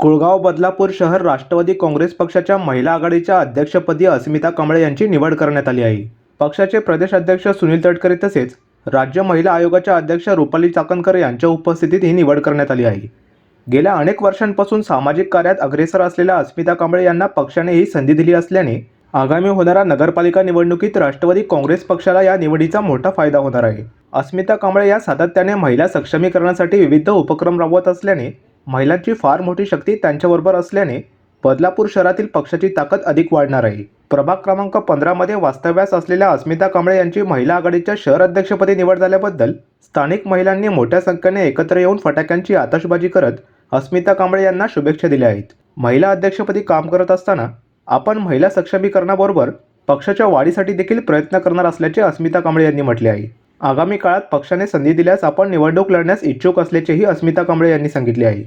कुळगाव बदलापूर शहर राष्ट्रवादी काँग्रेस पक्षाच्या महिला आघाडीच्या अध्यक्षपदी अस्मिता कांबळे यांची निवड करण्यात आली आहे. पक्षाचे प्रदेश अध्यक्ष सुनील तटकरे तसेच राज्य महिला आयोगाच्या अध्यक्ष रुपाली चाकणकर यांच्या उपस्थितीत ही निवड करण्यात आली आहे. गेल्या अनेक वर्षांपासून सामाजिक कार्यात अग्रेसर असलेल्या अस्मिता कांबळे यांना पक्षाने ही संधी दिली असल्याने आगामी होणाऱ्या नगरपालिका निवडणुकीत राष्ट्रवादी काँग्रेस पक्षाला या निवडीचा मोठा फायदा होणार आहे. अस्मिता कांबळे या सातत्याने महिला सक्षमीकरणासाठी विविध उपक्रम राबवत असल्याने महिलांची फार मोठी शक्ती त्यांच्याबरोबर असल्याने बदलापूर शहरातील पक्षाची ताकद अधिक वाढणार आहे. प्रभाग क्रमांक पंधरामध्ये वास्तव्यास असलेल्या अस्मिता कांबळे यांची महिला आघाडीच्या शहर अध्यक्षपदी निवड झाल्याबद्दल स्थानिक महिलांनी मोठ्या संख्येने एकत्र येऊन फटाक्यांची आतषबाजी करत अस्मिता कांबळे यांना शुभेच्छा दिल्या आहेत. महिला अध्यक्षपदी काम करत असताना आपण महिला सक्षमीकरणाबरोबर पक्षाच्या वाढीसाठी देखील प्रयत्न करणार असल्याचे अस्मिता कांबळे यांनी म्हटले आहे. आगामी काळात पक्षाने संधी दिल्यास आपण निवडणूक लढण्यास इच्छुक असल्याचेही अस्मिता कांबळे यांनी सांगितले आहे.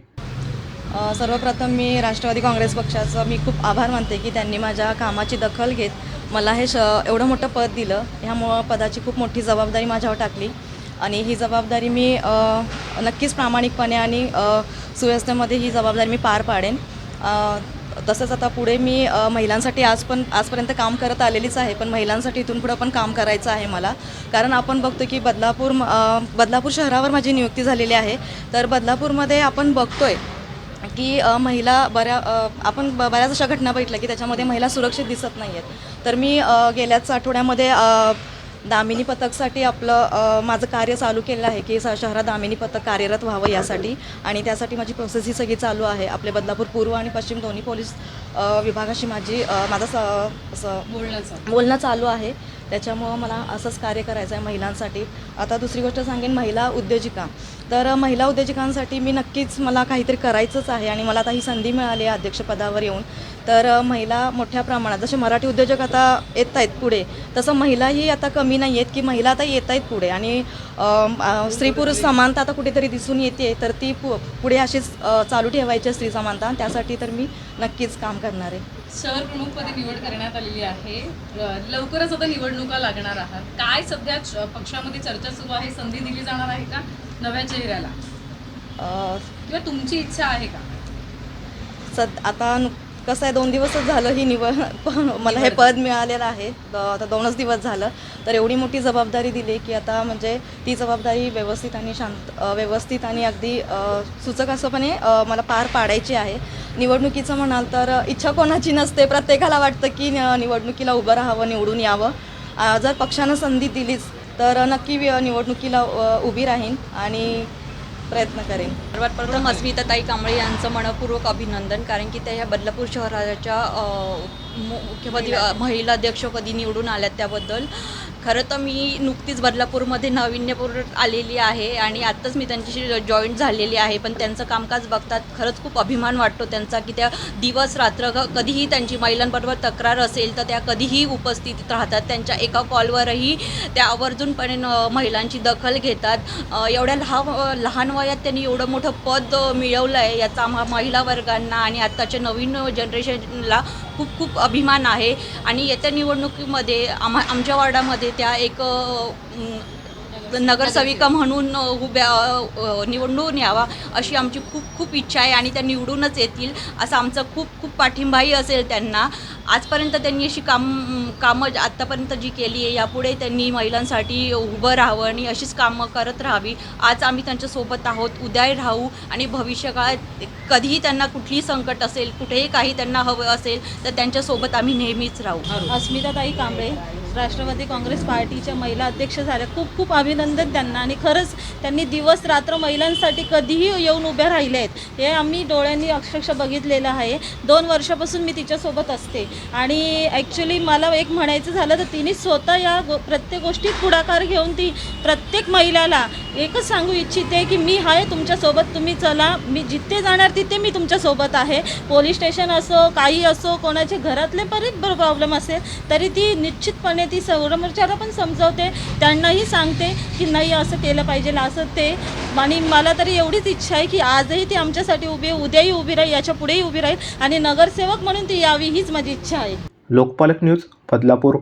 सर्वप्रथम मी राष्ट्रवादी काँग्रेस पक्षाचं मी खूप आभार मानते की त्यांनी माझ्या कामाची दखल घेत मला हे श एवढं मोठं पद दिलं. ह्यामुळं पदाची खूप मोठी जबाबदारी माझ्यावर टाकली. आणि ही जबाबदारी मी नक्कीच प्रामाणिकपणे आणि सुव्यवस्थेमध्ये ही जबाबदारी मी पार पाडेन. तसंच आता पुढे मी महिलांसाठी आज पण आजपर्यंत काम करत आलेलीच आहे पण महिलांसाठी इथून पुढं पण काम करायचं आहे मला. कारण आपण बघतो की बदलापूर बदलापूर शहरावर माझी नियुक्ती झालेली आहे. तर बदलापूरमध्ये आपण बघतोय की महिला बऱ्या आपण ब बऱ्याच अशा घटना बघितल्या की त्याच्यामध्ये महिला सुरक्षित दिसत नाही आहेत तर मी गेल्याच आठवड्यामध्ये दामिनी पथकसाठी आपलं माझं कार्य चालू केलं आहे की स- शहरात दामिनी पथक कार्यरत व्हावं यासाठी. आणि त्यासाठी माझी प्रोसेस ही सगळी चालू आहे. आपले बदलापूर पूर्व आणि पश्चिम दोन्ही पोलीस विभागाशी माझी माझं स असं बोलणं चालू आहे. त्याच्यामुळं मला असंच कार्य करायचं आहे महिलांसाठी. आता दुसरी गोष्ट सांगेन महिला उद्योजिका. तर महिला उद्योजकांसाठी मी नक्कीच मला काहीतरी करायचंच आहे आणि मला आता ही संधी मिळाली आहे अध्यक्षपदावर येऊन. तर महिला मोठ्या प्रमाणात जसे मराठी उद्योजक आता येत आहेत पुढे तसं महिलाही आता कमी नाही आहेत की महिला आता येत आहेत पुढे. आणि स्त्री पुरुष समानता आता कुठेतरी दिसून येते तर ती पु पुढे अशीच चालू ठेवायची स्त्री समानता. त्यासाठी तर मी नक्कीच काम करणार आहे. शहर प्रमुखपदी निवड करण्यात आलेली आहे. लवकरच आता निवडणुका लागणार आहात. काय सध्या पक्षामध्ये चर्चा सुरू आहे? संधी दिली जाणार आहे का? नव्या चेहऱ्याला? किंवा तुमची इच्छा आहे का? सद आता कसं आहे दोन दिवसच झालं ही निवड मला हे पद मिळालेलं आहे. आता दोनच दिवस झालं. तर एवढी मोठी जबाबदारी दिली की आता म्हणजे ती जबाबदारी व्यवस्थित आणि शांत व्यवस्थित आणि अगदी सुचक असंपणे मला पार पाडायची आहे. निवडणुकीचं म्हणाल तर इच्छा कोणाची नसते. प्रत्येकाला वाटतं की निवडणुकीला उभं राहावं निवडून यावं. जर पक्षानं संधी दिलीच तर नक्की निवडणुकीला उभी राहीन. आणि प्रयत्न करेन. सर्वात प्रथम अस्मिताताई कांबळे यांचं मनपूर्वक अभिनंदन कारण की त्या ह्या बदलापूर शहराच्या मुख्यपदी महिला अध्यक्षपदी निवडून आल्यात त्याबद्दल. खरं तर मी नुकतीच बदलापूरमध्ये नाविन्यपूर आलेली आहे आणि आत्ताच मी त्यांच्याशी जॉईंट झालेली आहे. पण त्यांचं कामकाज बघतात खरंच खूप अभिमान वाटतो त्यांचा की त्या दिवस रात्र कधीही त्यांची महिलांबरोबर तक्रार असेल तर त्या कधीही उपस्थित राहतात. त्यांच्या एका कॉलवरही त्या आवर्जूनपणे न- महिलांची दखल घेतात. एवढ्या लहान लहान वयात त्यांनी एवढं मोठं पद मिळवलं आहे याचा आम्हा महिला वर्गांना आणि आत्ताच्या नवीन जनरेशनला खूप खूप अभिमान आहे. आणि येत्या निवडणुकीमध्ये आम्हा आमच्या वार्डामध्ये त्या एक नगरसेविका म्हणून उभ्या निवडून यावा अशी आमची खूप खूप इच्छा आहे आणि त्या निवडूनच येतील असं आमचा खूप खूप पाठिंबाही असेल त्यांना. आजपर्यंत त्यांनी अशी काम कामं आत्तापर्यंत जी केली आहे यापुढे त्यांनी महिलांसाठी उभं राहावं आणि अशीच कामं करत राहावी. आज आम्ही त्यांच्यासोबत आहोत उद्याही राहू आणि भविष्यकाळात कधीही त्यांना कुठलीही संकट असेल कुठेही काही त्यांना हवं असेल तर त्यांच्यासोबत आम्ही नेहमीच राहू. अस्मिताताई कांबळे. राष्ट्रवादी काँग्रेस पार्टीच्या महिला अध्यक्ष झाल्या. खूप खूप अभिनंदन त्यांना. आणि खरंच त्यांनी दिवस रात्र महिलांसाठी कधीही येऊन उभ्या राहिले आहेत हे आम्ही डोळ्यांनी अक्षरशः बघितलेलं आहे. दोन वर्षापासून मी तिच्यासोबत असते. आणि ॲक्च्युली मला एक म्हणायचं झालं तर तिने स्वतः या गो प्रत्येक गोष्टीत पुढाकार घेऊन ती प्रत्येक महिलाला एकच सांगू इच्छिते की मी आहे तुमच्यासोबत तुम्ही चला. मी जिथे जाणार तिथे मी तुमच्यासोबत आहे. पोलीस स्टेशन असो काही असो कोणाचे घरातले बरेच प्रॉब्लेम असेल तरी ती निश्चितपणे ती समोरच्याला पण समजवते त्यांनाही सांगते की नाही असं केलं पाहिजे असं ते. आणि मला तरी एवढीच इच्छा आहे की आजही ती आमच्यासाठी उभी आहे उद्याही उभी राहील याच्या पुढेही उभी राहील. आणि नगरसेवक म्हणून ती यावी हीच माझी इच्छा आहे. लोकपालक न्यूज बदलापूर.